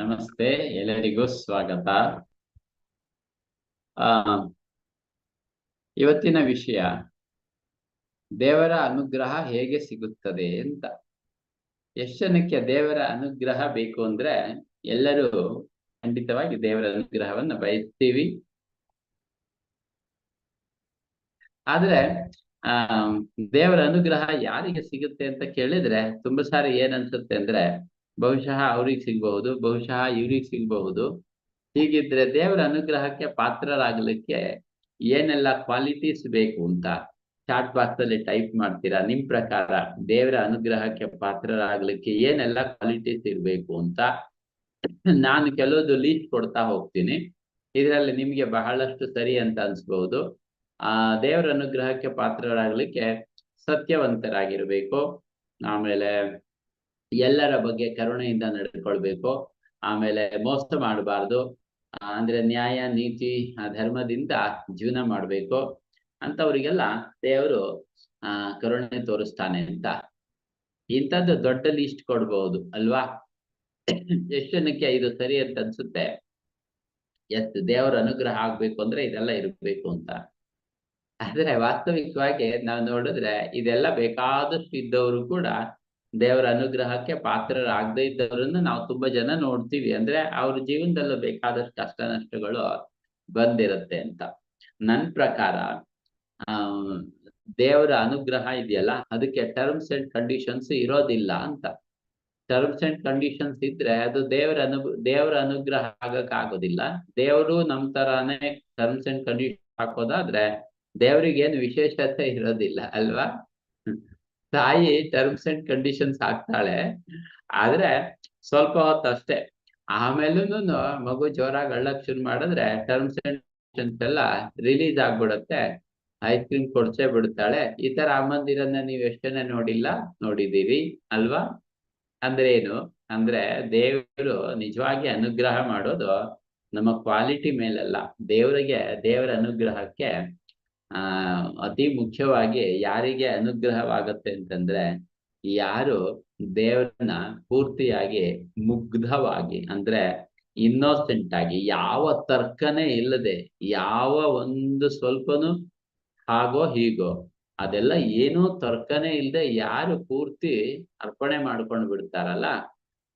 ನಮಸ್ತೆ, ಎಲ್ಲರಿಗೂ ಸ್ವಾಗತ. ಆ, ಇವತ್ತಿನ ವಿಷಯ, ದೇವರ ಅನುಗ್ರಹ ಹೇಗೆ ಸಿಗುತ್ತದೆ ಅಂತ. ಯಶನಕ್ಕೆ ದೇವರ ಅನುಗ್ರಹ ಬೇಕು ಅಂದ್ರೆ, ಎಲ್ಲರೂ ಖಂಡಿತವಾಗಿ ದೇವರ ಅನುಗ್ರಹವನ್ನು ಬಯಸ್ತೀವಿ. ಆದ್ರೆ, ಆ, ದೇವರ ಅನುಗ್ರಹ ಯಾರಿಗೆ ಸಿಗುತ್ತೆ ಅಂತ ಕೇಳಿದ್ರೆ, ತುಂಬಾ ಸಾರಿ ಏನ್ ಅನ್ಸುತ್ತೆ ಅಂದ್ರೆ ಬಹುಶಃ ಅವ್ರಿಗೆ ಸಿಗಬಹುದು, ಬಹುಶಃ ಇವ್ರಿಗೆ ಸಿಗಬಹುದು. ಹೀಗಿದ್ರೆ ದೇವರ ಅನುಗ್ರಹಕ್ಕೆ ಪಾತ್ರರಾಗಲಿಕ್ಕೆ ಏನೆಲ್ಲ ಕ್ವಾಲಿಟೀಸ್ ಬೇಕು ಅಂತ ಚಾಟ್ ಬಾಕ್ಸ್ ಅಲ್ಲಿ ಟೈಪ್ ಮಾಡ್ತೀರಾ? ನಿಮ್ ಪ್ರಕಾರ ದೇವರ ಅನುಗ್ರಹಕ್ಕೆ ಪಾತ್ರರಾಗಲಿಕ್ಕೆ ಏನೆಲ್ಲ ಕ್ವಾಲಿಟೀಸ್ ಇರಬೇಕು ಅಂತ ನಾನು ಕೆಲವೊಂದು ಲೀಸ್ಟ್ ಕೊಡ್ತಾ ಹೋಗ್ತೀನಿ. ಇದರಲ್ಲಿ ನಿಮ್ಗೆ ಬಹಳಷ್ಟು ಸರಿ ಅಂತ ಅನ್ಸ್ಬಹುದು ಆ, ದೇವರ ಅನುಗ್ರಹಕ್ಕೆ ಪಾತ್ರರಾಗಲಿಕ್ಕೆ ಸತ್ಯವಂತರಾಗಿರ್ಬೇಕು. ಆಮೇಲೆ ಎಲ್ಲರ ಬಗ್ಗೆ ಕರುಣೆಯಿಂದ ನಡೆದುಕೊಳ್ಬೇಕು ಆಮೇಲೆ ಮೋಸ ಮಾಡಬಾರ್ದು. ಅಂದ್ರೆ ನ್ಯಾಯ, ನೀತಿ ಧರ್ಮದಿಂದ ಜೀವನ ಮಾಡ್ಬೇಕು. ಅಂತವ್ರಿಗೆಲ್ಲ ದೇವರು, ಆ, ಕರುಣೆ ತೋರಿಸ್ತಾನೆ ಅಂತ. ಇಂಥದ್ದು ದೊಡ್ಡ ಲಿಸ್ಟ್ ಕೊಡ್ಬಹುದು ಅಲ್ವಾ? ಎಷ್ಟು ಜನಕ್ಕೆ ಇದು ಸರಿ ಅಂತ ಅನ್ಸುತ್ತೆ? ಎಸ್ ದೇವರ ಅನುಗ್ರಹ ಆಗ್ಬೇಕು ಅಂದ್ರೆ ಇದೆಲ್ಲ ಇರ್ಬೇಕು ಅಂತ. ಆದ್ರೆ ವಾಸ್ತವಿಕವಾಗಿ ನಾವು ನೋಡಿದ್ರೆ ಇದೆಲ್ಲ ಬೇಕಾದಷ್ಟು ಇದ್ದವರು ಕೂಡ ದೇವರ ಅನುಗ್ರಹಕ್ಕೆ ಪಾತ್ರರಾಗದೇ ಇದ್ದವರನ್ನ ನಾವು ತುಂಬಾ ಜನ ನೋಡ್ತೀವಿ. ಅಂದ್ರೆ ಅವ್ರ ಜೀವನದಲ್ಲೂ ಬೇಕಾದಷ್ಟು ಕಷ್ಟ ನಷ್ಟಗಳು ಬಂದಿರುತ್ತೆ ಅಂತ. ನನ್ ಪ್ರಕಾರ, ಆ, ದೇವರ ಅನುಗ್ರಹ ಇದೆಯಲ್ಲ, ಅದಕ್ಕೆ ಟರ್ಮ್ಸ್ ಅಂಡ್ ಕಂಡೀಷನ್ಸ್ ಇರೋದಿಲ್ಲ ಅಂತ. ಟರ್ಮ್ಸ್ ಅಂಡ್ ಕಂಡೀಷನ್ಸ್ ಇದ್ರೆ ಅದು ದೇವರ ಅನು ದೇವರ ಅನುಗ್ರಹ ಆಗಕ್ ಆಗೋದಿಲ್ಲ ದೇವರು ನಮ್ ತರಾನೇ ಟರ್ಮ್ಸ್ ಅಂಡ್ ಕಂಡೀಷನ್ ಹಾಕೋದಾದ್ರೆ ದೇವರಿಗೇನು ವಿಶೇಷತೆ ಇರೋದಿಲ್ಲ, ಅಲ್ವಾ? ತಾಯಿ ಟರ್ಮ್ಸ್ ಅಂಡ್ ಕಂಡೀಷನ್ಸ್ ಹಾಕ್ತಾಳೆ. ಆದ್ರೆ ಸ್ವಲ್ಪ ಹೊತ್ತು ಅಷ್ಟೇ. ಆಮೇಲೂ ಮಗು ಜೋರಾಗಿ ಅಳ್ಳಕ್ ಶುರು ಮಾಡಿದ್ರೆ ಟರ್ಮ್ಸ್ ಅಂಡ್ ಕಂಡೀಷನ್ಸ್ ಎಲ್ಲ ರಿಲೀಸ್ ಆಗ್ಬಿಡುತ್ತೆ. ಐಸ್ ಕ್ರೀಮ್ ಕೊಡ್ಸೇ ಬಿಡ್ತಾಳೆ. ಈ ತರ ಅಮ್ಮಂದಿರನ್ನ ನೀವ್ ಎಷ್ಟನೇ ನೋಡಿಲ್ಲ ನೋಡಿದೀರಿ ಅಲ್ವಾ? ಅಂದ್ರೆ ಏನು? ಅಂದ್ರೆ ದೇವರು ನಿಜವಾಗಿ ಅನುಗ್ರಹ ಮಾಡೋದು ನಮ್ಮ ಕ್ವಾಲಿಟಿ ಮೇಲಲ್ಲ. ದೇವರಿಗೆ ದೇವರ ಅನುಗ್ರಹಕ್ಕೆ ಆ, ಅತಿ ಮುಖ್ಯವಾಗಿ ಯಾರಿಗೆ ಅನುಗ್ರಹವಾಗತ್ತೆ ಅಂತಂದ್ರೆ, ಯಾರು ದೇವರನ್ನ ಪೂರ್ತಿಯಾಗಿ ಮುಗ್ಧವಾಗಿ, ಅಂದ್ರೆ ಇನ್ನೋಸೆಂಟ್ ಆಗಿ, ಯಾವ ತರ್ಕನೇ ಇಲ್ಲದೆ, ಯಾವ ಒಂದು ಸ್ವಲ್ಪನು ಹಾಗೋ ಹೀಗೋ, ಅದೆಲ್ಲ ಏನೂ ತರ್ಕನೇ ಇಲ್ಲದೆ ಯಾರು ಪೂರ್ತಿ ಅರ್ಪಣೆ ಮಾಡ್ಕೊಂಡು ಬಿಡ್ತಾರಲ್ಲ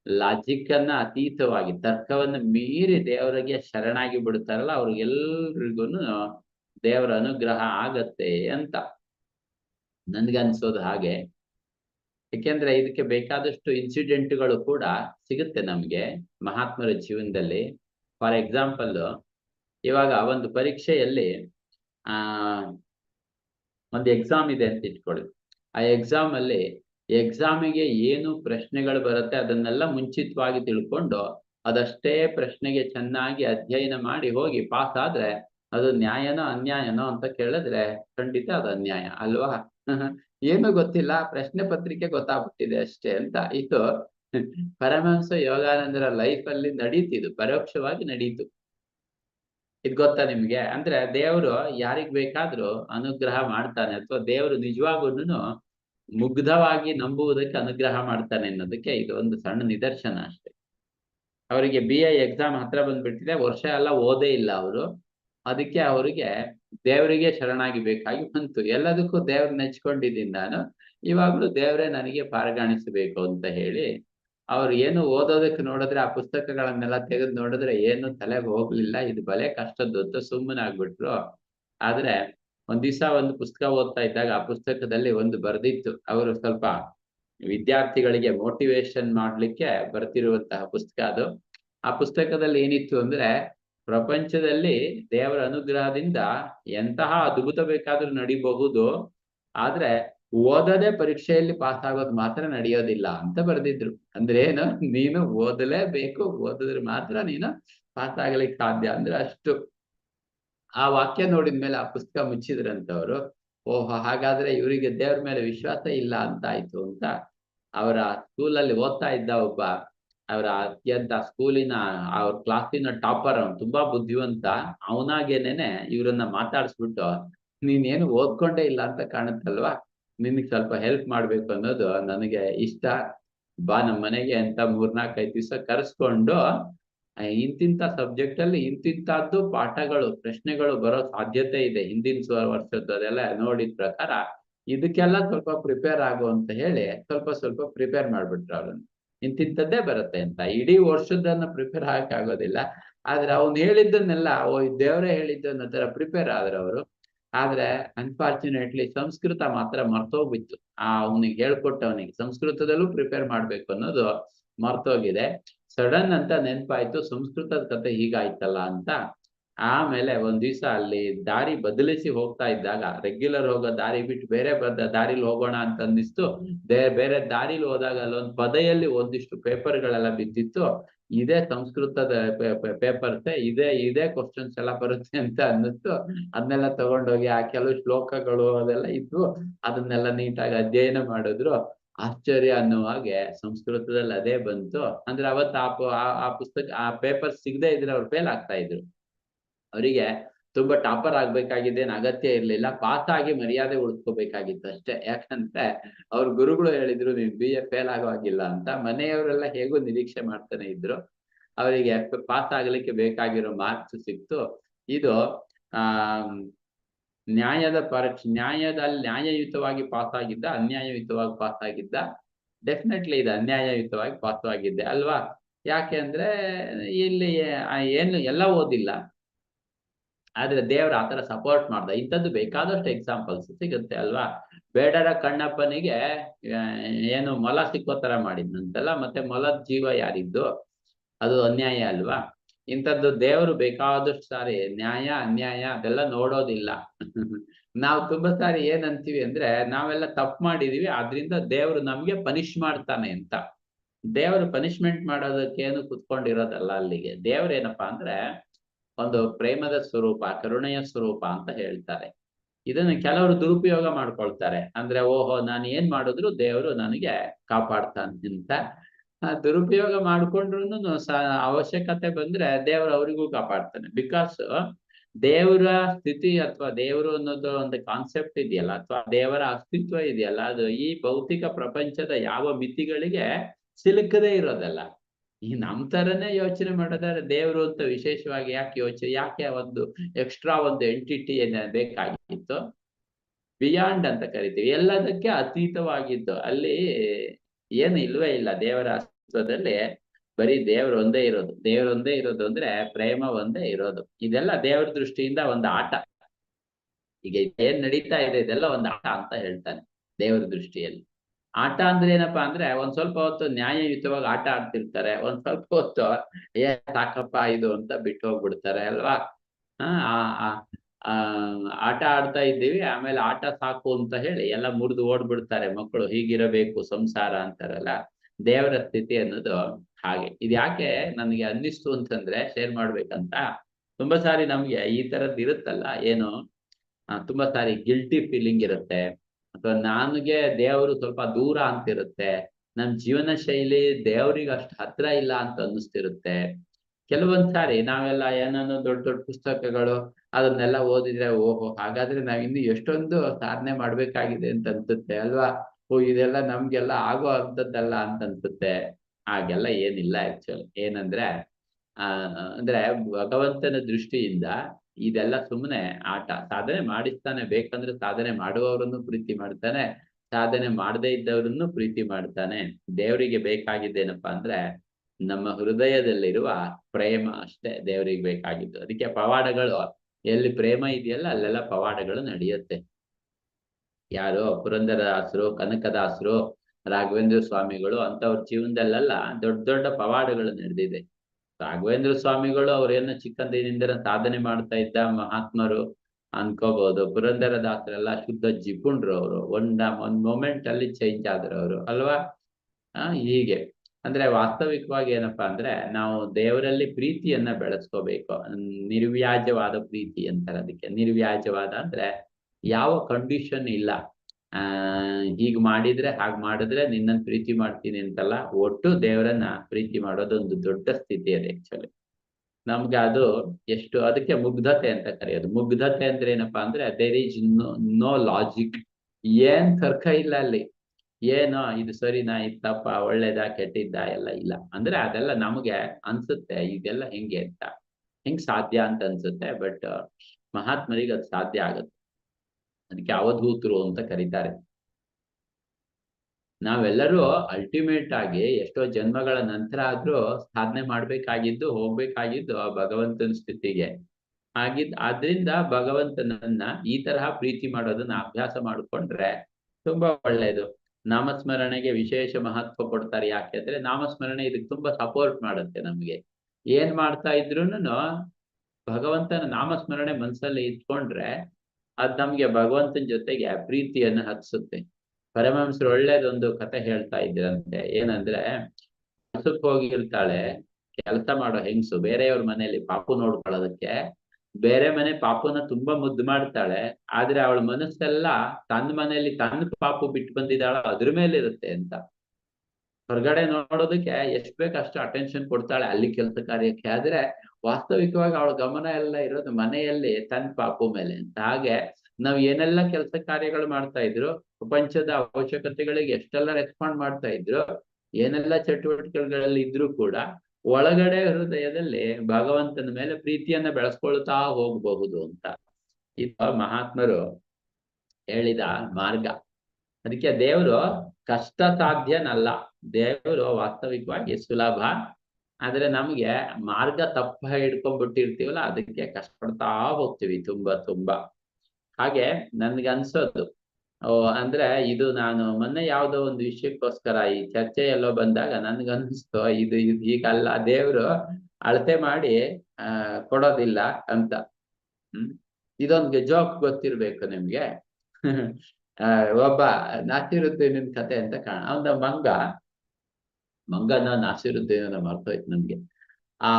ಲಾಜಿಕ್ ಅನ್ನ ಅತೀತವಾಗಿ, ತರ್ಕವನ್ನ ಮೀರಿ ದೇವರಿಗೆ ಶರಣಾಗಿ ಬಿಡ್ತಾರಲ್ಲ ಅವ್ರಿಗೆಲ್ರಿಗೂ ದೇವರ ಅನುಗ್ರಹ ಆಗತ್ತೆ ಅಂತ ನನ್ಗನ್ಸೋದು ಹಾಗೆ. ಯಾಕೆಂದ್ರೆ ಇದಕ್ಕೆ ಬೇಕಾದಷ್ಟು ಇನ್ಸಿಡೆಂಟ್ಗಳು ಕೂಡ ಸಿಗುತ್ತೆ ನಮ್ಗೆ ಮಹಾತ್ಮರ ಜೀವನದಲ್ಲಿ. ಫಾರ್ ಎಕ್ಸಾಂಪಲ್ ಇವಾಗ ಒಂದು ಪರೀಕ್ಷೆಯಲ್ಲಿ, ಆ, ಒಂದು ಎಕ್ಸಾಮ್ ಇದೆ ಅಂತ ಇಟ್ಕೊಳ್ಳಿ. ಆ ಎಕ್ಸಾಮ್ ಅಲ್ಲಿ ಎಕ್ಸಾಮಿಗೆ ಏನು ಪ್ರಶ್ನೆಗಳು ಬರುತ್ತೆ ಅದನ್ನೆಲ್ಲ ಮುಂಚಿತವಾಗಿ ತಿಳ್ಕೊಂಡು ಅದಷ್ಟೇ ಪ್ರಶ್ನೆಗೆ ಚೆನ್ನಾಗಿ ಅಧ್ಯಯನ ಮಾಡಿ ಹೋಗಿ ಪಾಸ್ ಆದ್ರೆ ಅದು ನ್ಯಾಯನೋ ಅನ್ಯಾಯನೋ ಅಂತ ಕೇಳಿದ್ರೆ ಖಂಡಿತ ಅದು ಅನ್ಯಾಯ, ಅಲ್ವಾ? ಏನು ಗೊತ್ತಿಲ್ಲ, ಪ್ರಶ್ನೆ ಪತ್ರಿಕೆ ಗೊತ್ತಾಗ್ಬಿಟ್ಟಿದೆ ಅಷ್ಟೇ ಅಂತ. ಇದು ಪರಮಹಂಸ ಯೋಗಾನಂದರ ಲೈಫ್ ಅಲ್ಲಿ ನಡೀತಿದು ಪರೋಕ್ಷವಾಗಿ ನಡೀತು. ಇದ್ ಗೊತ್ತಾ ನಿಮ್ಗೆ? ಅಂದ್ರೆ ದೇವರು ಯಾರಿಗ್ ಬೇಕಾದ್ರೂ ಅನುಗ್ರಹ ಮಾಡ್ತಾನೆ, ಅಥವಾ ದೇವರು ನಿಜವಾಗೂ ಮುಗ್ಧವಾಗಿ ನಂಬುವುದಕ್ಕೆ ಅನುಗ್ರಹ ಮಾಡ್ತಾನೆ ಅನ್ನೋದಕ್ಕೆ ಇದು ಒಂದು ಸಣ್ಣ ನಿದರ್ಶನ ಅಷ್ಟೇ. ಅವರಿಗೆ ಬಿ ಎ ಎಕ್ಸಾಮ್ ಹತ್ರ ಬಂದ್ಬಿಟ್ಟಿದೆ, ವರ್ಷ ಎಲ್ಲ ಓದೇ ಇಲ್ಲ ಅವರು. ಅದಕ್ಕೆ ಅವರಿಗೆ ದೇವರಿಗೆ ಶರಣಾಗಿ ಬೇಕಾಗಿ ಬಂತು. ಎಲ್ಲದಕ್ಕೂ ದೇವ್ರ ನೆಚ್ಕೊಂಡಿದ್ದೀನಿ ನಾನು. ಇವಾಗಲೂ ದೇವರೇ ನನಗೆ ಪಾರಗಾಣಿಸಬೇಕು ಅಂತ ಹೇಳಿ ಅವ್ರು ಏನು ಓದೋದಕ್ಕೆ ನೋಡಿದ್ರೆ, ಆ ಪುಸ್ತಕಗಳನ್ನೆಲ್ಲ ತೆಗೆದು ನೋಡಿದ್ರೆ ಏನು ತಲೆಗೆ ಹೋಗ್ಲಿಲ್ಲ. ಇದು ಬಲೆ ಕಷ್ಟದ್ದು ಸುಮ್ಮನೆ ಆಗ್ಬಿಟ್ರು ಆದ್ರೆ ಒಂದ್ ದಿವಸ ಒಂದು ಪುಸ್ತಕ ಓದ್ತಾ ಇದ್ದಾಗ ಆ ಪುಸ್ತಕದಲ್ಲಿ ಒಂದು ಬರ್ದಿತ್ತು. ಅವರು ಸ್ವಲ್ಪ ವಿದ್ಯಾರ್ಥಿಗಳಿಗೆ ಮೋಟಿವೇಶನ್ ಮಾಡ್ಲಿಕ್ಕೆ ಬರ್ತಿರುವಂತಹ ಪುಸ್ತಕ ಅದು. ಆ ಪುಸ್ತಕದಲ್ಲಿ ಏನಿತ್ತು ಅಂದ್ರೆ ಪ್ರಪಂಚದಲ್ಲಿ ದೇವರ ಅನುಗ್ರಹದಿಂದ ಎಂತಹ ಅದ್ಭುತ ಬೇಕಾದ್ರೂ ನಡಿಬಹುದು, ಆದ್ರೆ ಓದದೆ ಪರೀಕ್ಷೆಯಲ್ಲಿ ಪಾಸ್ ಆಗೋದು ಮಾತ್ರ ನಡೆಯೋದಿಲ್ಲ ಅಂತ ಬರೆದಿದ್ರು. ಅಂದ್ರೆ ಏನು, ನೀನು ಓದಲೇಬೇಕು, ಓದಿದ್ರೆ ಮಾತ್ರ ನೀನು ಪಾಸ್ ಆಗ್ಲಿಕ್ಕೆ ಸಾಧ್ಯ ಅಂದ್ರೆ ಅಷ್ಟು. ಆ ವಾಕ್ಯ ನೋಡಿದ್ಮೇಲೆ ಆ ಪುಸ್ತಕ ಮುಚ್ಚಿದ್ರಂತವ್ರು, ಓಹೋ, ಹಾಗಾದ್ರೆ ಇವರಿಗೆ ದೇವ್ರ ಮೇಲೆ ವಿಶ್ವಾಸ ಇಲ್ಲ ಅಂತ ಆಯ್ತು ಅಂತ ಅವರ ಸ್ಕೂಲಲ್ಲಿ ಓದ್ತಾ ಇದ್ದ ಒಬ್ಬ ಅವರ ಅತ್ಯಂತ ಸ್ಕೂಲಿನ ಅವ್ರ ಕ್ಲಾಸಿನ ಟಾಪರ್ ಅವ್ನು, ತುಂಬಾ ಬುದ್ಧಿವಂತ. ಅವನಾಗೇನೇನೆ ಇವ್ರನ್ನ ಮಾತಾಡ್ಸ್ಬಿಟ್ಟು, ನೀನೇನು ಓದ್ಕೊಂಡೇ ಇಲ್ಲ ಅಂತ ಕಾಣುತ್ತಲ್ವಾ? ನಿನಗೆ ಸ್ವಲ್ಪ ಹೆಲ್ಪ್ ಮಾಡ್ಬೇಕು ಅನ್ನೋದು ನನಗೆ ಇಷ್ಟ. ಬಾ ನಮ್ಮ ಮನೆಗೆ ಅಂತ ಮೂರ್ನಾಲ್ಕೈದು ದಿವಸ ಕರೆಸ್ಕೊಂಡು ಇಂತಿಂತ ಸಬ್ಜೆಕ್ಟ್ ಅಲ್ಲಿ ಇಂತಿಂತದ್ದು ಪಾಠಗಳು, ಪ್ರಶ್ನೆಗಳು ಬರೋ ಸಾಧ್ಯತೆ ಇದೆ ಹಿಂದಿನ ವರ್ಷದ್ದು ಅದೆಲ್ಲ ನೋಡಿದ ಪ್ರಕಾರ. ಇದಕ್ಕೆಲ್ಲ ಸ್ವಲ್ಪ ಪ್ರಿಪೇರ್ ಆಗು ಅಂತ ಹೇಳಿ ಸ್ವಲ್ಪ ಸ್ವಲ್ಪ ಪ್ರಿಪೇರ್ ಮಾಡ್ಬಿಟ್ರು ಅವ್ರನ್ನ. ಇಂತಿಂತದ್ದೇ ಬರುತ್ತೆ ಅಂತ. ಇಡೀ ವರ್ಷದನ್ನ ಪ್ರಿಪೇರ್ ಆಗಕ್ ಆಗೋದಿಲ್ಲ. ಆದ್ರೆ ಅವ್ನು ಹೇಳಿದ್ದನ್ನೆಲ್ಲ ದೇವರೇ ಹೇಳಿದ್ದು ಅನ್ನೋ ತರ ಪ್ರಿಪೇರ್ ಆದ್ರೆ ಅವರು ಆದ್ರೆ ಅನ್ಫಾರ್ಚುನೇಟ್ಲಿ ಸಂಸ್ಕೃತ ಮಾತ್ರ ಮರ್ತೋಗ್ಬಿತ್ತು. ಆ ಅವನಿಗೆ ಹೇಳ್ಕೊಟ್ಟವನಿಗೆ ಸಂಸ್ಕೃತದಲ್ಲೂ ಪ್ರಿಪೇರ್ ಮಾಡ್ಬೇಕು ಅನ್ನೋದು ಮರ್ತೋಗಿದೆ. ಸಡನ್ ಅಂತ ನೆನ್ಪಾಯ್ತು. ಸಂಸ್ಕೃತದ ಕತೆ ಹೀಗಾಯ್ತಲ್ಲ ಅಂತ. ಆಮೇಲೆ ಒಂದ್ ದಿವ್ಸ ಅಲ್ಲಿ ದಾರಿ ಬದಲಿಸಿ ಹೋಗ್ತಾ ಇದ್ದಾಗ ರೆಗ್ಯುಲರ್ ಹೋಗೋ ದಾರಿ ಬಿಟ್ಟು ಬೇರೆ ಬದ್ದ ದಾರಿಲಿ ಹೋಗೋಣ ಅಂತ ಅನ್ನಿಸ್ತು. ಬೇರೆ ದಾರಿಲಿ ಹೋದಾಗ ಅಲ್ಲೊಂದ್ ಪದೆಯಲ್ಲಿ ಒಂದಿಷ್ಟು ಪೇಪರ್ಗಳೆಲ್ಲ ಬಿದ್ದಿತ್ತು. ಇದೇ ಸಂಸ್ಕೃತದ ಪೇಪರ್ಸ್ ಇದೇ ಇದೇ ಕ್ವಶನ್ಸ್ ಎಲ್ಲ ಬರುತ್ತೆ ಅಂತ ಅನ್ನಿಸ್ತು. ಅದನ್ನೆಲ್ಲ ತಗೊಂಡೋಗಿ ಆ ಕೆಲವು ಶ್ಲೋಕಗಳು ಅದೆಲ್ಲ ಇದ್ವು. ಅದನ್ನೆಲ್ಲ ನೀಟಾಗಿ ಅಧ್ಯಯನ ಮಾಡಿದ್ರು. ಆಶ್ಚರ್ಯ ಅನ್ನೋ ಹಾಗೆ ಸಂಸ್ಕೃತದಲ್ಲಿ ಅದೇ ಬಂತು. ಅಂದ್ರೆ ಅವತ್ತು ಆ- ಆ ಪುಸ್ತಕ, ಆ ಪೇಪರ್ ಸಿಗದೆ ಇದ್ರೆ ಅವ್ರು ಫೇಲ್ ಆಗ್ತಾ ಇದ್ರು. ಅವರಿಗೆ ತುಂಬಾ ಟಾಪರ್ ಆಗ್ಬೇಕಾಗಿದ್ದೇನು ಅಗತ್ಯ ಇರ್ಲಿಲ್ಲ. ಪಾಸ್ ಆಗಿ ಮರ್ಯಾದೆ ಉಳಿಸ್ಕೋಬೇಕಾಗಿತ್ತು ಅಷ್ಟೇ ಯಾಕಂದ್ರೆ ಅವ್ರ ಗುರುಗಳು ಹೇಳಿದ್ರು ನೀವು ಬಿ ಎ ಫೇಲ್ ಆಗೋ ಆಗಿಲ್ಲ ಅಂತ. ಮನೆಯವರೆಲ್ಲ ಹೇಗೂ ನಿರೀಕ್ಷೆ ಮಾಡ್ತಾನೆ ಇದ್ರು. ಅವರಿಗೆ ಪಾಸ್ ಆಗ್ಲಿಕ್ಕೆ ಬೇಕಾಗಿರೋ ಮಾರ್ಕ್ಸ್ ಸಿಕ್ತು. ಇದು, ಆ, ನ್ಯಾಯದ ಪರೀಕ್ಷೆ, ನ್ಯಾಯದಲ್ಲಿ ನ್ಯಾಯಯುತವಾಗಿ ಪಾಸ್ ಆಗಿದ್ದ, ಅನ್ಯಾಯಯುತವಾಗಿ ಪಾಸ್ ಆಗಿದ್ದ ಡೆಫಿನೆಟ್ಲಿ ಇದು ಅನ್ಯಾಯಯುತವಾಗಿ ಪಾಸ್ ಆಗಿದ್ದೆ ಅಲ್ವಾ? ಯಾಕೆ ಅಂದ್ರೆ, ಇಲ್ಲಿ ಏನು, ಎಲ್ಲ ಓದಿಲ್ಲ. ಆದ್ರೆ ದೇವ್ರ ಆತರ ಸಪೋರ್ಟ್ ಮಾಡ್ದ. ಇಂಥದ್ದು ಬೇಕಾದಷ್ಟು ಎಕ್ಸಾಂಪಲ್ಸ್ ಸಿಗುತ್ತೆ ಅಲ್ವಾ? ಬೇಡರ ಕಣ್ಣಪ್ಪನಿಗೆ ಏನು ಮೊಲ ಸಿಕ್ಕೋ ತರ ಮಾಡಿದ್ನಂತಲ್ಲ, ಮತ್ತೆ ಮೊಲದ ಜೀವ ಯಾರಿದ್ದು? ಅದು ಅನ್ಯಾಯ ಅಲ್ವಾ? ಇಂಥದ್ದು ದೇವರು ಬೇಕಾದಷ್ಟು ಸಾರಿ ನ್ಯಾಯ, ಅನ್ಯಾಯ ಅದೆಲ್ಲ ನೋಡೋದಿಲ್ಲ. ನಾವು ತುಂಬಾ ಸಾರಿ ಏನಂತೀವಿ ಅಂದ್ರೆ, ನಾವೆಲ್ಲ ತಪ್ಪು ಮಾಡಿದೀವಿ, ಆದ್ರಿಂದ ದೇವರು ನಮ್ಗೆ ಪನಿಷ್ ಮಾಡ್ತಾನೆ ಅಂತ. ದೇವರು ಪನಿಷ್ಮೆಂಟ್ ಮಾಡೋದಕ್ಕೆ ಏನು ಕುತ್ಕೊಂಡಿರೋದಲ್ಲ ಅಲ್ಲಿಗೆ. ದೇವ್ರೇನಪ್ಪಾ ಅಂದ್ರೆ ಒಂದು ಪ್ರೇಮದ ಸ್ವರೂಪ, ಕರುಣೆಯ ಸ್ವರೂಪ ಅಂತ ಹೇಳ್ತಾರೆ. ಇದನ್ನ ಕೆಲವರು ದುರುಪಯೋಗ ಮಾಡ್ಕೊಳ್ತಾರೆ. ಅಂದ್ರೆ, ಓಹೋ, ನಾನು ಏನ್ ಮಾಡಿದ್ರು ದೇವರು ನನಗೆ ಕಾಪಾಡ್ತಾನೆ ಅಂತ ದುರುಪಯೋಗ ಮಾಡ್ಕೊಂಡ್ರು ಅವಶ್ಯಕತೆ ಬಂದ್ರೆ ದೇವರು ಅವರಿಗೂ ಕಾಪಾಡ್ತಾನೆ. ಬಿಕಾಸ್ ದೇವರ ಸ್ಥಿತಿ ಅಥವಾ ದೇವರು ಅನ್ನೋದು ಒಂದು ಕಾನ್ಸೆಪ್ಟ್ ಇದೆಯಲ್ಲ, ಅಥವಾ ದೇವರ ಅಸ್ತಿತ್ವ ಇದೆಯಲ್ಲ, ಅದು ಈ ಭೌತಿಕ ಪ್ರಪಂಚದ ಯಾವ ಮಿತಿಗಳಿಗೆ ಸಿಲುಕದೇ ಇರೋದಲ್ಲ. ಈ ನಮ್ ತರನೇ ಯೋಚನೆ ಮಾಡೋದಾದ್ರೆ ದೇವರು ಅಂತ ವಿಶೇಷವಾಗಿ ಯಾಕೆ ಯೋಚನೆ, ಯಾಕೆ ಒಂದು ಎಕ್ಸ್ಟ್ರಾ ಒಂದು ಎಂಟಿಟಿ ಬೇಕಾಗಿತ್ತು? ಬಿಯಾಂಡ್ ಅಂತ ಕರಿತೀವಿ. ಎಲ್ಲದಕ್ಕೆ ಅತೀತವಾಗಿದ್ದು. ಅಲ್ಲಿ ಏನು ಇಲ್ವೇ ಇಲ್ಲ ದೇವರ ಅಸ್ತಿತ್ವದಲ್ಲಿ. ಬರೀ ದೇವ್ರ ಒಂದೇ ಇರೋದು. ದೇವ್ರ ಒಂದೇ ಇರೋದು ಅಂದ್ರೆ ಪ್ರೇಮ ಒಂದೇ ಇರೋದು. ಇದೆಲ್ಲ ದೇವ್ರ ದೃಷ್ಟಿಯಿಂದ ಒಂದು ಆಟ. ಈಗ ಏನ್ ನಡೀತಾ ಇದೆ ಇದೆಲ್ಲ ಒಂದು ಆಟ ಅಂತ ಹೇಳ್ತಾನೆ ದೇವರ ದೃಷ್ಟಿಯಲ್ಲಿ. ಆಟ ಅಂದ್ರೆ ಏನಪ್ಪಾ ಅಂದ್ರೆ ಒಂದ್ ಸ್ವಲ್ಪ ಹೊತ್ತು ನ್ಯಾಯಯುತವಾಗಿ ಆಟ ಆಡ್ತಿರ್ತಾರೆ, ಒಂದ್ ಸ್ವಲ್ಪ ಹೊತ್ತು, ಏ, ಸಾಕಪ್ಪ ಇದು ಅಂತ ಬಿಟ್ಟು ಹೋಗ್ಬಿಡ್ತಾರೆ ಅಲ್ವಾ? ಆ ಆಟ ಆಡ್ತಾ ಇದ್ದೀವಿ, ಆಮೇಲೆ ಆಟ ಸಾಕು ಅಂತ ಹೇಳಿ ಎಲ್ಲ ಮುರಿದು ಓಡ್ಬಿಡ್ತಾರೆ ಮಕ್ಕಳು, ಹೀಗಿರಬೇಕು ಸಂಸಾರ ಅಂತಾರಲ್ಲ, ದೇವರ ಸ್ಥಿತಿ ಅನ್ನೋದು ಹಾಗೆ. ಇದ್ಯಾಕೆ ನನಗೆ ಅನ್ನಿಸ್ತು ಅಂತಂದ್ರೆ ಶೇರ್ ಮಾಡ್ಬೇಕಂತ ತುಂಬಾ ಸಾರಿ ನಮ್ಗೆ ಈ ತರದ್ ಇರುತ್ತಲ್ಲ, ಏನು ತುಂಬಾ ಸಾರಿ ಗಿಲ್ಟಿ ಫೀಲಿಂಗ್ ಇರುತ್ತೆ. ಅಥವಾ ನನಗೆ ದೇವರು ಸ್ವಲ್ಪ ದೂರ ಅಂತಿರುತ್ತೆ, ನಮ್ ಜೀವನ ಶೈಲಿ ದೇವ್ರಿಗೆ ಅಷ್ಟು ಹತ್ರ ಇಲ್ಲ ಅಂತ ಅನ್ನಿಸ್ತಿರುತ್ತೆ. ಕೆಲವೊಂದ್ ಸಾರಿ ನಾವೆಲ್ಲ ಏನೇನೋ ದೊಡ್ಡ ದೊಡ್ಡ ಪುಸ್ತಕಗಳು ಅದನ್ನೆಲ್ಲ ಓದಿದ್ರೆ ಓಹೋ, ಹಾಗಾದ್ರೆ ನಾವ್ ಇನ್ನು ಎಷ್ಟೊಂದು ಸಾಧನೆ ಮಾಡ್ಬೇಕಾಗಿದೆ ಅಂತ ಅನ್ಸುತ್ತೆ ಅಲ್ವಾ? ಓ, ಇದೆಲ್ಲ ನಮ್ಗೆಲ್ಲ ಆಗೋ ಅಂತದ್ದಲ್ಲ ಅಂತ ಅನ್ಸುತ್ತೆ. ಹಾಗೆಲ್ಲ ಏನಿಲ್ಲ ಆಕ್ಚುಲಿ ಏನಂದ್ರೆ, ಆ, ಅಂದ್ರೆ ಭಗವಂತನ ದೃಷ್ಟಿಯಿಂದ ಇದೆಲ್ಲ ಸುಮ್ಮನೆ ಆಟ. ಸಾಧನೆ ಮಾಡಿಸ್ತಾನೆ, ಬೇಕಂದ್ರೆ ಸಾಧನೆ ಮಾಡುವವರನ್ನು ಪ್ರೀತಿ ಮಾಡ್ತಾನೆ, ಸಾಧನೆ ಮಾಡದೇ ಇದ್ದವರನ್ನು ಪ್ರೀತಿ ಮಾಡ್ತಾನೆ. ದೇವರಿಗೆ ಬೇಕಾಗಿದ್ದೇನಪ್ಪಾ ಅಂದ್ರೆ ನಮ್ಮ ಹೃದಯದಲ್ಲಿರುವ ಪ್ರೇಮ ಅಷ್ಟೇ ದೇವರಿಗೆ ಬೇಕಾಗಿದ್ದು. ಅದಕ್ಕೆ ಪವಾಡಗಳು, ಎಲ್ಲಿ ಪ್ರೇಮ ಇದೆಯಲ್ಲ ಅಲ್ಲೆಲ್ಲ ಪವಾಡಗಳು ನಡೆಯುತ್ತೆ. ಯಾರು ಪುರಂದರದಾಸರು ಕನಕದಾಸರು, ರಾಘವೇಂದ್ರ ಸ್ವಾಮಿಗಳು ಅಂತವ್ರ ಜೀವನದಲ್ಲೆಲ್ಲ ದೊಡ್ಡ ದೊಡ್ಡ ಪವಾಡಗಳು ನಡೆದಿದೆ. ರಾಘವೇಂದ್ರ ಸ್ವಾಮಿಗಳು ಅವರೇನು ಚಿಕ್ಕಂದಿನಿಂದ ಸಾಧನೆ ಮಾಡ್ತಾ ಇದ್ದ ಮಹಾತ್ಮರು ಅನ್ಕೋಬಹುದು ಪುರಂದರದಾಸರೆಲ್ಲ ಶುದ್ಧ ಜಿಪುಂಡ್ರು ಅವರು. ಒಂದ, ಒಂದ್ ಮೊಮೆಂಟ್ ಅಲ್ಲಿ ಚೇಂಜ್ ಆದ್ರು ಅವರು. ಅಲ್ವಾ? ಆ, ಹೀಗೆ. ಅಂದ್ರೆ ವಾಸ್ತವಿಕವಾಗಿ ಏನಪ್ಪಾ ಅಂದ್ರೆ ನಾವು ದೇವರಲ್ಲಿ ಪ್ರೀತಿಯನ್ನ ಬೆಳೆಸ್ಕೋಬೇಕು. ನಿರ್ವ್ಯಾಜವಾದ ಪ್ರೀತಿ ಅಂತಾರೆ ಅದಕ್ಕೆ. ನಿರ್ವ್ಯಾಜವಾದ ಅಂದ್ರೆ ಯಾವ ಕಂಡೀಷನ್ ಇಲ್ಲ. ಆ, ಹೀಗ್ ಮಾಡಿದ್ರೆ, ಹಾಗ್ ಮಾಡಿದ್ರೆ ನಿನ್ನನ್ ಪ್ರೀತಿ ಮಾಡ್ತೀನಿ ಅಂತಲ್ಲ, ಒಟ್ಟು ದೇವರನ್ನ ಪ್ರೀತಿ ಮಾಡೋದೊಂದು ದೊಡ್ಡ ಸ್ಥಿತಿ ಅದು ಆಕ್ಚುಲಿ ನಮ್ಗೆ ಅದು ಎಷ್ಟು, ಅದಕ್ಕೆ ಮುಗ್ಧತೆ ಅಂತ ಕರೆಯೋದು. ಮುಗ್ಧತೆ ಅಂದ್ರೆ ಏನಪ್ಪಾ ಅಂದ್ರೆ there is no no logic ಏನ್ ತರ್ಕ ಇಲ್ಲ ಅಲ್ಲಿ. ಏನೋ, ಇದು ಸರಿನಾ ಇತ್ತಪ್ಪ ತಪ್ಪ, ಒಳ್ಳೇದ, ಕೆಟ್ಟಿದ್ದ, ಎಲ್ಲ ಇಲ್ಲ. ಅಂದ್ರೆ ಅದೆಲ್ಲ ನಮಗೆ ಅನ್ಸುತ್ತೆ, ಇದೆಲ್ಲ ಹೆಂಗೆ ಅಂತ. ಹೆಂಗ್ ಸಾಧ್ಯ ಅಂತ ಅನ್ಸುತ್ತೆ ಬಟ್ ಮಹಾತ್ಮರಿಗೆ ಅದು ಸಾಧ್ಯ ಆಗುತ್ತೆ. ಅದಕ್ಕೆ ಅವಧೂತರು ಅಂತ ಕರೀತಾರೆ. ನಾವೆಲ್ಲರೂ ಅಲ್ಟಿಮೇಟ್ ಆಗಿ ಎಷ್ಟೋ ಜನ್ಮಗಳ ನಂತರ ಆದ್ರೂ ಸಾಧನೆ ಮಾಡ್ಬೇಕಾಗಿದ್ದು, ಹೋಗ್ಬೇಕಾಗಿದ್ದು ಆ ಭಗವಂತನ ಸ್ಥಿತಿಗೆ. ಆಗಿದ್ ಆದ್ರಿಂದ ಭಗವಂತನನ್ನ ಈ ತರಹ ಪ್ರೀತಿ ಮಾಡೋದನ್ನ ಅಭ್ಯಾಸ ಮಾಡ್ಕೊಂಡ್ರೆ ತುಂಬಾ ಒಳ್ಳೇದು. ನಾಮಸ್ಮರಣೆಗೆ ವಿಶೇಷ ಮಹತ್ವ ಕೊಡ್ತಾರೆ ಯಾಕೆ ಅಂದ್ರೆ ನಾಮಸ್ಮರಣೆ ಇದಕ್ಕೆ ತುಂಬಾ ಸಪೋರ್ಟ್ ಮಾಡುತ್ತೆ ನಮ್ಗೆ. ಏನ್ ಮಾಡ್ತಾ ಇದ್ರೂನು ಭಗವಂತನ ನಾಮಸ್ಮರಣೆ ಮನಸ್ಸಲ್ಲಿ ಇಟ್ಕೊಂಡ್ರೆ ಅದ್ ನಮ್ಗೆ ಭಗವಂತನ ಜೊತೆಗೆ ಪ್ರೀತಿಯನ್ನ ಹತ್ಸುತ್ತೆ. ಪರಮಹಂಸರು ಒಳ್ಳೇದೊಂದು ಕತೆ ಹೇಳ್ತಾ ಇದ್ರಂತೆ. ಏನಂದ್ರೆ ಕೆಲ್ಸಕ್ಕೆ ಹೋಗಿರ್ತಾಳೆ, ಕೆಲಸ ಮಾಡೋ ಹೆಂಗ್ಸು, ಬೇರೆಯವ್ರ ಮನೆಯಲ್ಲಿ ಪಾಪು ನೋಡ್ಕೊಳ್ಳೋದಕ್ಕೆ, ಬೇರೆ ಮನೆ ಪಾಪುನ ತುಂಬಾ ಮುದ್ದು ಮಾಡ್ತಾಳೆ, ಆದ್ರೆ ಅವಳ ಮನಸ್ಸೆಲ್ಲ ತನ್ನ ಮನೆಯಲ್ಲಿ ತನ್ನ ಪಾಪು ಬಿಟ್ಟು ಬಂದಿದ್ದಾಳ ಅದ್ರ ಮೇಲೆ ಇರುತ್ತೆ ಅಂತ. ಹೊರಗಡೆ ನೋಡೋದಕ್ಕೆ ಎಷ್ಟ್ ಬೇಕು ಅಷ್ಟು ಅಟೆನ್ಷನ್ ಕೊಡ್ತಾಳೆ ಅಲ್ಲಿ ಕೆಲಸ ಕಾರ್ಯಕ್ಕೆ. ಆದ್ರೆ ವಾಸ್ತವಿಕವಾಗಿ ಅವಳ ಗಮನ ಎಲ್ಲ ಇರೋದು ಮನೆಯಲ್ಲಿ ತನ್ನ ಪಾಪು ಮೇಲೆ. ಅಂತ ಹಾಗೆ ನಾವ್ ಏನೆಲ್ಲ ಕೆಲಸ ಕಾರ್ಯಗಳು ಮಾಡ್ತಾ ಇದ್ರು, ಪ್ರಪಂಚದ ಅವಶ್ಯಕತೆಗಳಿಗೆ ಎಷ್ಟೆಲ್ಲ ರೆಸ್ಪಾಂಡ್ ಮಾಡ್ತಾ ಇದ್ರು, ಏನೆಲ್ಲ ಚಟುವಟಿಕೆಗಳಲ್ಲಿ ಇದ್ರು ಕೂಡ ಒಳಗಡೆ ಹೃದಯದಲ್ಲಿ ಭಗವಂತನ ಮೇಲೆ ಪ್ರೀತಿಯನ್ನ ಬೆಳೆಸ್ಕೊಳ್ತಾ ಹೋಗಬಹುದು ಅಂತ. ಇದು ಮಹಾತ್ಮರು ಹೇಳಿದ ಮಾರ್ಗ. ಅದಕ್ಕೆ ದೇವರು ಕಷ್ಟ ಸಾಧ್ಯನಲ್ಲ ದೇವರು ವಾಸ್ತವಿಕವಾಗಿ ಸುಲಭ. ಆದ್ರೆ ನಮ್ಗೆ ಮಾರ್ಗ ತಪ್ಪ ಹಿಡ್ಕೊಂಡ್ಬಿಟ್ಟಿರ್ತೀವಲ್ಲ, ಅದಕ್ಕೆ ಕಷ್ಟಪಡ್ತಾ ಹೋಗ್ತೀವಿ ತುಂಬಾ ತುಂಬಾ. ಹಾಗೆ ನನ್ಗೆ ಅನ್ಸೋದು ಅಂದ್ರೆ ಇದು ನಾನು ಮೊನ್ನೆ ಯಾವ್ದೋ ಒಂದು ವಿಷಯಕ್ಕೋಸ್ಕರ ಈ ಚರ್ಚೆ ಎಲ್ಲೋ ಬಂದಾಗ ನನ್ಗನ್ಸ್ತು, ಇದು ಇದು ಈಗಲ್ಲ ದೇವ್ರು ಅಳತೆ ಮಾಡಿ, ಆ, ಕೊಡೋದಿಲ್ಲ ಅಂತ. ಹ್ಮ್. ಇದೊಂದು ಜೋಕ್ ಗೊತ್ತಿರ್ಬೇಕು ನಿಮ್ಗೆ. ಒಬ್ಬ ನಾಸಿರುದ್ದೀನಿನ್ ಕತೆ ಅಂತ ಕಾಣ ಅವನ ಮಂಗ, ಮಂಗನ ನಾಸಿರುದ್ದೀನ ಮರ್ತೋಯ್ತು ನಮ್ಗೆ. ಆ,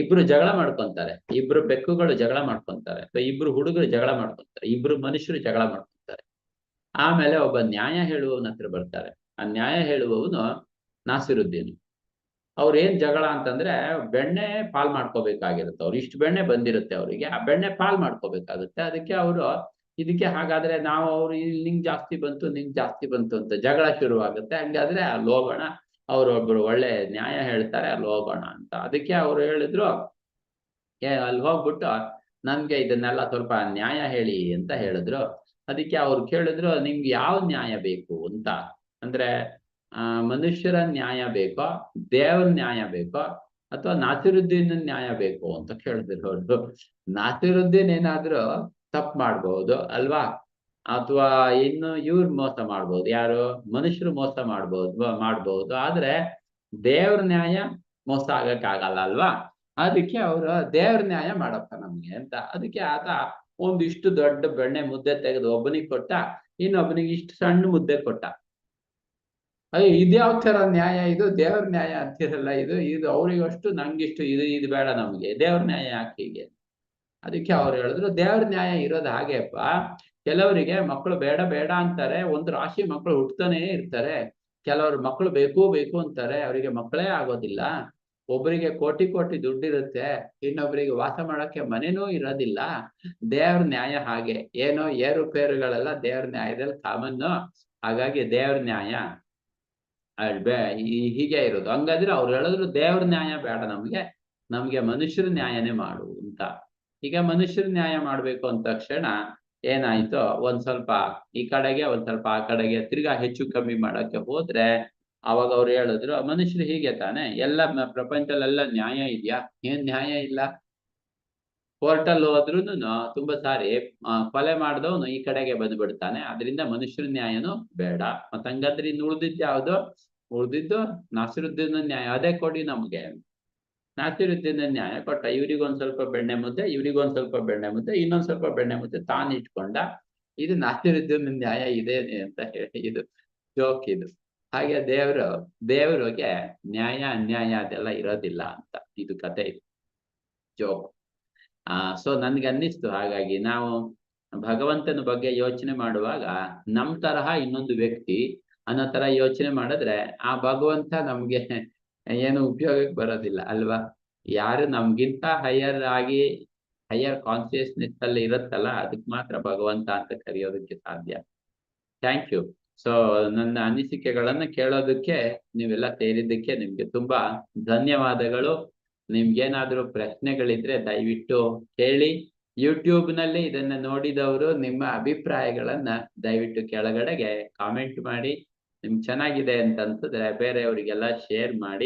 ಇಬ್ರು ಜಗಳ ಮಾಡ್ಕೊಂತಾರೆ, ಇಬ್ರು ಬೆಕ್ಕುಗಳು ಜಗಳ ಮಾಡ್ಕೊಂತಾರೆ, ಅಥವಾ ಇಬ್ರು ಹುಡುಗರು ಜಗಳ ಮಾಡ್ಕೊಂತಾರೆ, ಇಬ್ರು ಮನುಷ್ಯರು ಜಗಳ ಮಾಡ್ಕೊಂತಾರೆ. ಆಮೇಲೆ ಒಬ್ಬ ನ್ಯಾಯ ಹೇಳುವವನ ಹತ್ರ ಬರ್ತಾರೆ, ಆ ನ್ಯಾಯ ಹೇಳುವವನು ನಾಸಿರುದ್ದೀನ್. ಅವ್ರ ಏನ್ ಜಗಳ ಅಂತಂದ್ರೆ ಬೆಣ್ಣೆ ಪಾಲ್ ಮಾಡ್ಕೋಬೇಕಾಗಿರುತ್ತೆ, ಅವ್ರು ಇಷ್ಟು ಬೆಣ್ಣೆ ಬಂದಿರುತ್ತೆ ಅವರಿಗೆ, ಆ ಬೆಣ್ಣೆ ಪಾಲ್ ಮಾಡ್ಕೋಬೇಕಾಗುತ್ತೆ, ಅದಕ್ಕೆ ಅವರು ಇದಕ್ಕೆ ಹಾಗಾದ್ರೆ ನಾವು ಅವ್ರು ನಿಂಗ್ ಜಾಸ್ತಿ ಬಂತು, ನಿಂಗ್ ಜಾಸ್ತಿ ಬಂತು ಅಂತ ಜಗಳ ಶುರುವಾಗುತ್ತೆ. ಹಂಗಾದ್ರೆ ಅಲ್ಲಿ ಹೋಗೋಣ ಅವ್ರೊಬ್ರು ಒಳ್ಳೆ ನ್ಯಾಯ ಹೇಳ್ತಾರೆ ಅಲ್ಲಿ ಹೋಗೋಣ ಅಂತ. ಅದಕ್ಕೆ ಅವ್ರು ಹೇಳಿದ್ರು, ಏ, ಅಲ್ಲಿ ಹೋಗ್ಬಿಟ್ಟು ನನ್ಗೆ ಇದನ್ನೆಲ್ಲ ಸ್ವಲ್ಪ ನ್ಯಾಯ ಹೇಳಿ ಅಂತ ಹೇಳಿದ್ರು. ಅದಕ್ಕೆ ಅವ್ರು ಕೇಳಿದ್ರು ನಿಮ್ಗೆ ಯಾವ ನ್ಯಾಯ ಬೇಕು ಅಂತ. ಅಂದ್ರೆ, ಆ, ಮನುಷ್ಯರ ನ್ಯಾಯ ಬೇಕೋ, ದೇವ್ರ ನ್ಯಾಯ ಬೇಕೋ, ಅಥವಾ ನಾಸಿರುದ್ದೀನ್ ನ್ಯಾಯ ಬೇಕು ಅಂತ ಕೇಳಿದ್ರು ಅವ್ರು. ನಾಸಿರುದ್ದೀನ್ ಏನಾದ್ರು ತಪ್ಪು ಮಾಡ್ಬಹುದು ಅಲ್ವಾ? ಅಥವಾ ಇನ್ನು ಇವ್ರ ಮೋಸ ಮಾಡ್ಬೋದು, ಯಾರು ಮನುಷ್ಯರು ಮೋಸ ಮಾಡ್ಬೋದು ಮಾಡ್ಬೋದು, ಆದ್ರೆ ದೇವ್ರ ನ್ಯಾಯ ಮೋಸ ಆಗಕ್ಕಾಗಲ್ಲ ಅಲ್ವಾ? ಅದಕ್ಕೆ ಅವರು, ದೇವ್ರ ನ್ಯಾಯ ಮಾಡಪ್ಪ ನಮ್ಗೆ ಅಂತ. ಅದಕ್ಕೆ ಆತ ಒಂದಿಷ್ಟು ದೊಡ್ಡ ಬೆಣ್ಣೆ ಮುದ್ದೆ ತೆಗೆದು ಒಬ್ಬನಿಗೆ ಕೊಟ್ಟ, ಇನ್ನೊಬ್ಬನಿಗೆ ಇಷ್ಟು ಸಣ್ಣ ಮುದ್ದೆ ಕೊಟ್ಟ. ಅಯ್ಯ ಇದ್ಯಾವ ತರ ನ್ಯಾಯ ಇದು? ದೇವ್ರ ನ್ಯಾಯ ಅಂತಿರಲ್ಲ ಇದು? ಇದು ಅವ್ರಿಗಷ್ಟು ನಂಗಿಷ್ಟು ಇದು ಇದು ಬೇಡ ನಮ್ಗೆ. ದೇವ್ರ ನ್ಯಾಯ ಯಾಕೆ ಹೀಗೆ? ಅದಕ್ಕೆ ಅವ್ರು ಹೇಳಿದ್ರು, ದೇವ್ರ ನ್ಯಾಯ ಇರೋದು ಹಾಗೆಪ್ಪ. ಕೆಲವರಿಗೆ ಮಕ್ಕಳು ಬೇಡ ಬೇಡ ಅಂತಾರೆ. ಒಂದು ರಾಶಿ ಮಕ್ಕಳು ಹುಟ್ಟತಾನೆ ಇರ್ತಾರೆ. ಕೆಲವರು ಮಕ್ಕಳು ಬೇಕು ಬೇಕು ಅಂತಾರೆ. ಅವರಿಗೆ ಮಕ್ಕಳೇ ಆಗೋದಿಲ್ಲ. ಒಬ್ಬರಿಗೆ ಕೋಟಿ ಕೋಟಿ ದುಡ್ಡಿರುತ್ತೆ. ಇನ್ನೊಬ್ಬರಿಗೆ ವಾಸ ಮಾಡೋಕ್ಕೆ ಮನೆನೂ ಇರೋದಿಲ್ಲ. ದೇವ್ರ ನ್ಯಾಯ ಹಾಗೆ. ಏನೋ ಏರುಪೇರುಗಳೆಲ್ಲ ದೇವ್ರ ನ್ಯಾಯದಲ್ಲಿ ಕಾಮನ್ನು. ಹಾಗಾಗಿ ದೇವ್ರ ನ್ಯಾಯ. ಹೀಗೆ ಇರೋದು. ಹಂಗಾದ್ರೆ ಅವ್ರು ಹೇಳಿದ್ರು ದೇವ್ರ ನ್ಯಾಯ ಬೇಡ ನಮ್ಗೆ. ನಮ್ಗೆ ಮನುಷ್ಯರ ನ್ಯಾಯನೇ ಮಾಡು ಅಂತ. ಈಗ ಮನುಷ್ಯರು ನ್ಯಾಯ ಮಾಡ್ಬೇಕು ಅಂದ ತಕ್ಷಣ ಏನಾಯ್ತು ಒಂದ್ ಸ್ವಲ್ಪ ಈ ಕಡೆಗೆ, ಒಂದ್ ಸ್ವಲ್ಪ ಆ ಕಡೆಗೆ ತಿರ್ಗಾ ಹೆಚ್ಚು ಕಮ್ಮಿ ಮಾಡಕ್ಕೆ ಹೋದ್ರೆ ಅವಾಗ ಅವ್ರು ಹೇಳಿದ್ರು ಮನುಷ್ಯರು ಹೀಗೆ ತಾನೆ, ಎಲ್ಲ ಪ್ರಪಂಚದಲ್ಲೆಲ್ಲ ನ್ಯಾಯ ಇದೆಯಾ? ಏನ್ ನ್ಯಾಯ ಇಲ್ಲ? ಕೋರ್ಟಲ್ಲಿ ಹೋದ್ರು ತುಂಬಾ ಸಾರಿ ಕೊಲೆ ಮಾಡಿದವನು ಈ ಕಡೆಗೆ ಬಂದ್ಬಿಡ್ತಾನೆ ಅದರಿಂದ ಮನುಷ್ಯರ ನ್ಯಾಯನು ಬೇಡ. ಮತ್ತ ಹಂಗಾದ್ರೆ ಇನ್ನು ಉಳ್ದಿದ್ ಯಾವ್ದು? ಉಳ್ದಿದ್ದು ನಾಸಿರುದ್ದಿನ ನ್ಯಾಯ, ಅದೇ ಕೊಡಿ ನಮ್ಗೆ ನಾಸಿರುದ್ದೀನ ನ್ಯಾಯ ಕೊಟ್ಟ, ಇವ್ರಿಗೊಂದ್ ಸ್ವಲ್ಪ ಬೆಣ್ಣೆ ಮುದ್ದೆ, ಇವ್ರಿಗೊಂದ್ ಸ್ವಲ್ಪ ಬೆಣ್ಣೆ ಮುದ್ದೆ, ಇನ್ನೊಂದ್ ಸ್ವಲ್ಪ ಬೆಣ್ಣೆ ಮುದ್ದೆ ತಾನು ಇಟ್ಕೊಂಡ, ಇದು ನಾಸಿರುದ್ದೀನ ನ್ಯಾಯ ಇದೆ ಅಂತ ಹೇಳಿ ಇದು ಜೋಕ್ ಇದು. ಹಾಗೆ ದೇವರು, ದೇವರಿಗೆ ನ್ಯಾಯ, ಅನ್ಯಾಯ ಅದೆಲ್ಲ ಇರೋದಿಲ್ಲ ಅಂತ ಇದು ಕತೆ ಇದು. ಜೋಕ್. ಆ, ಸೊ ನನ್ಗೆ ಅನ್ನಿಸ್ತು ಹಾಗಾಗಿ ನಾವು ಭಗವಂತನ ಬಗ್ಗೆ ಯೋಚನೆ ಮಾಡುವಾಗ ನಮ್ ತರಹ ಇನ್ನೊಂದು ವ್ಯಕ್ತಿ ಅನ್ನೋ ತರ ಯೋಚನೆ ಮಾಡಿದ್ರೆ ಆ ಭಗವಂತ ನಮ್ಗೆ ಏನು ಉಪಯೋಗಕ್ಕೆ ಬರೋದಿಲ್ಲ, ಅಲ್ವಾ? ಯಾರು ನಮ್ಗಿಂತ ಹೈಯರ್ ಆಗಿ ಹೈಯರ್ ಕಾನ್ಸಿಯಸ್ನೆಸ್ ಅಲ್ಲಿ ಇರುತ್ತಲ್ಲ, ಅದಕ್ಕೆ ಮಾತ್ರ ಭಗವಂತ ಅಂತ ಕರೆಯೋದಕ್ಕೆ ಸಾಧ್ಯ. ಥ್ಯಾಂಕ್ ಯು ಸೊ ನನ್ನ ಅನಿಸಿಕೆಗಳನ್ನ ಕೇಳೋದಕ್ಕೆ, ನೀವೆಲ್ಲ ಸೇರಿದ್ದಕ್ಕೆ ನಿಮ್ಗೆ ತುಂಬಾ ಧನ್ಯವಾದಗಳು. ನಿಮ್ಗೇನಾದ್ರೂ ಪ್ರಶ್ನೆಗಳಿದ್ರೆ ದಯವಿಟ್ಟು ಕೇಳಿ. ಯೂಟ್ಯೂಬ್ನಲ್ಲಿ ಇದನ್ನ ನೋಡಿದವರು ನಿಮ್ಮ ಅಭಿಪ್ರಾಯಗಳನ್ನ ದಯವಿಟ್ಟು ಕೆಳಗಡೆಗೆ ಕಾಮೆಂಟ್ ಮಾಡಿ. ನಿಮ್ಗೆ ಚೆನ್ನಾಗಿದೆ ಅಂತ ಅನ್ಸಿದ್ರೆ ಬೇರೆಯವರಿಗೆಲ್ಲ ಶೇರ್ ಮಾಡಿ.